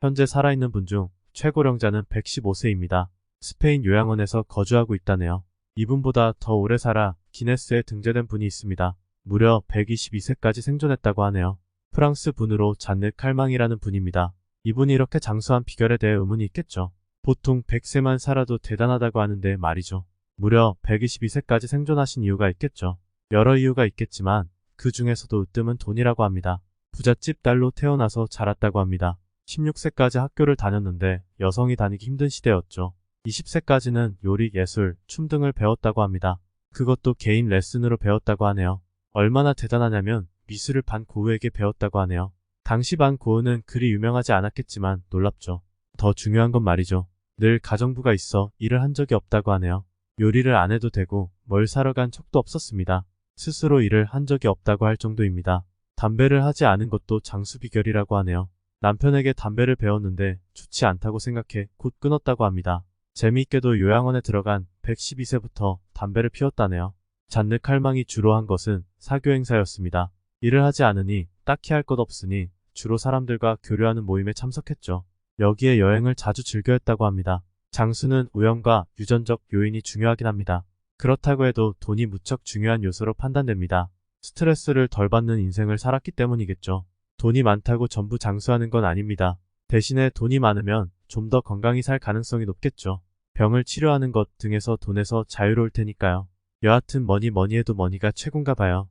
현재 살아있는 분 중 최고령자는 115세입니다. 스페인 요양원에서 거주하고 있다네요. 이분보다 더 오래 살아 기네스에 등재된 분이 있습니다. 무려 122세까지 생존했다고 하네요. 프랑스 분으로 잔느 칼망이라는 분입니다. 이분이 이렇게 장수한 비결에 대해 의문이 있겠죠. 보통 100세만 살아도 대단하다고 하는데 말이죠. 무려 122세까지 생존하신 이유가 있겠죠. 여러 이유가 있겠지만 그 중에서도 으뜸은 돈이라고 합니다. 부잣집 딸로 태어나서 자랐다고 합니다. 16세까지 학교를 다녔는데 여성이 다니기 힘든 시대였죠. 20세까지는 요리, 예술, 춤 등을 배웠다고 합니다. 그것도 개인 레슨으로 배웠다고 하네요. 얼마나 대단하냐면 미술을 반 고흐에게 배웠다고 하네요. 당시 반 고흐는 그리 유명하지 않았겠지만 놀랍죠. 더 중요한 건 말이죠. 늘 가정부가 있어 일을 한 적이 없다고 하네요. 요리를 안 해도 되고 뭘 사러 간 척도 없었습니다. 스스로 일을 한 적이 없다고 할 정도입니다. 담배를 하지 않은 것도 장수 비결이라고 하네요. 남편에게 담배를 배웠는데 좋지 않다고 생각해 곧 끊었다고 합니다. 재미있게도 요양원에 들어간 112세부터 담배를 피웠다네요. 잔느 칼망이 주로 한 것은 사교 행사였습니다. 일을 하지 않으니 딱히 할 것 없으니 주로 사람들과 교류하는 모임에 참석했죠. 여기에 여행을 자주 즐겨 했다고 합니다. 장수는 우연과 유전적 요인이 중요하긴 합니다. 그렇다고 해도 돈이 무척 중요한 요소로 판단됩니다. 스트레스를 덜 받는 인생을 살았기 때문이겠죠. 돈이 많다고 전부 장수하는 건 아닙니다. 대신에 돈이 많으면 좀 더 건강히 살 가능성이 높겠죠. 병을 치료하는 것 등에서 돈에서 자유로울 테니까요. 여하튼 뭐니 뭐니 해도 머니가 최고인가 봐요.